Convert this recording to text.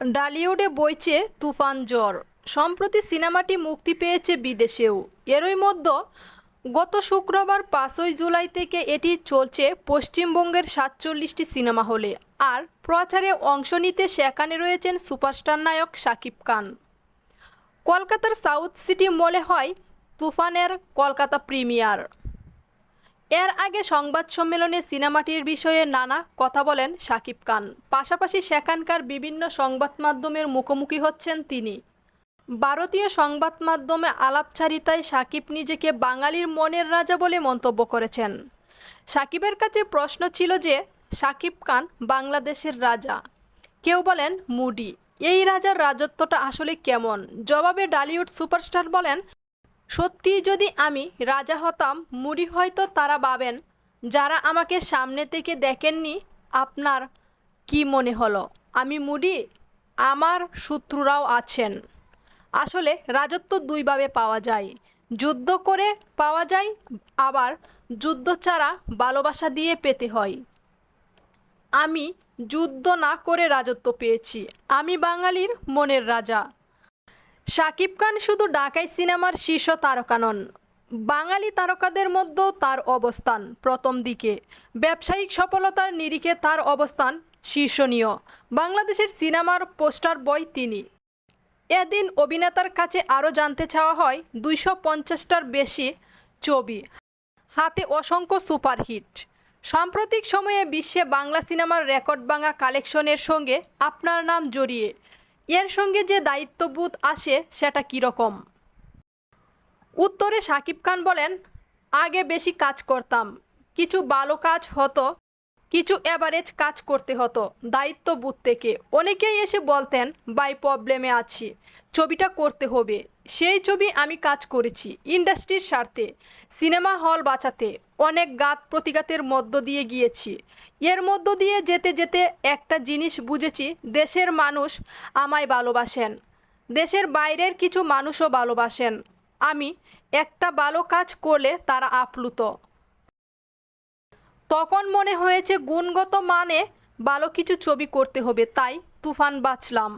ডালিউডে বইছে তুফান জ্বর। সম্প্রতি সিনেমাটি মুক্তি পেয়েছে বিদেশেও। এরই মধ্যে গত শুক্রবার পাঁচই জুলাই থেকে এটি চলছে পশ্চিমবঙ্গের সাতচল্লিশটি সিনেমা হলে। আর প্রচারে অংশ নিতে সেখানে রয়েছেন সুপারস্টার নায়ক শাকিব খান। কলকাতার সাউথ সিটি মলে হয় তুফানের কলকাতা প্রিমিয়ার। এর আগে সংবাদ সম্মেলনে সিনেমাটির বিষয়ে নানা কথা বলেন শাকিব খান। পাশাপাশি সেখানকার বিভিন্ন সংবাদ মাধ্যমের মুখোমুখি হচ্ছেন তিনি। ভারতীয় সংবাদ মাধ্যমে আলাপচারিতায় শাকিব নিজেকে বাঙালির মনের রাজা বলে মন্তব্য করেছেন। সাকিবের কাছে প্রশ্ন ছিল যে, শাকিব খান বাংলাদেশের রাজা। কেউ বলেন, মুডি, এই রাজার রাজত্বটা আসলে কেমন? জবাবে ডালিউড সুপারস্টার বলেন সত্যি যদি আমি রাজা হতাম, মুড়ি হয়তো তারা ভাবেন যারা আমাকে সামনে থেকে দেখেননি, আপনার কি মনে হলো? আমি মুডি? আমার শত্রুরাও আছেন। আসলে রাজত্ব দুইভাবে পাওয়া যায়। যুদ্ধ করে পাওয়া যায়, আবার যুদ্ধ ছাড়া ভালোবাসা দিয়ে পেতে হয়। আমি যুদ্ধ না করে রাজত্ব পেয়েছি। আমি বাঙালির মনের রাজা। শাকিব খান শুধু ঢাকাই সিনেমার শীর্ষ তারকা নন, বাঙালি তারকাদের মধ্যেও তার অবস্থান প্রথম দিকে। ব্যবসায়িক সফলতার নিরিখে তার অবস্থান শীর্ষণীয়। বাংলাদেশের সিনেমার পোস্টার বয় তিনি। এদিন অভিনেতার কাছে আরও জানতে চাওয়া হয়, দুইশো পঞ্চাশটার বেশি ছবি, হাতে অসংখ্য সুপারহিট। সাম্প্রতিক সময়ে বিশ্বে বাংলা সিনেমার রেকর্ড ভাঙা কালেকশনের সঙ্গে আপনার নাম জড়িয়ে এর সঙ্গে যে দায়িত্ববোধ আসে সেটা কীরকম উত্তরে সাকিব খান বলেন, আগে বেশি কাজ করতাম। কিছু ভালো কাজ হতো কিছু অ্যাভারেজ কাজ করতে হতো দায়িত্ববোধ থেকে। অনেকেই এসে বলতেন বাই প্রবলেমে আছি। ছবিটা করতে হবে। সেই ছবি আমি কাজ করেছি ইন্ডাস্ট্রির স্বার্থে। সিনেমা হল বাঁচাতে অনেক গাত প্রতিঘাতের মধ্য দিয়ে গিয়েছি। এর মধ্য দিয়ে যেতে যেতে একটা জিনিস বুঝেছি, দেশের মানুষ আমায় ভালোবাসেন। দেশের বাইরের কিছু মানুষও ভালোবাসেন। আমি একটা ভালো কাজ করলে তারা আপ্লুত। তখন মনে হয়েছে গুণগত মানে ভালো কিছু ছবি করতে হবে তাই তুফান বাঁচলাম।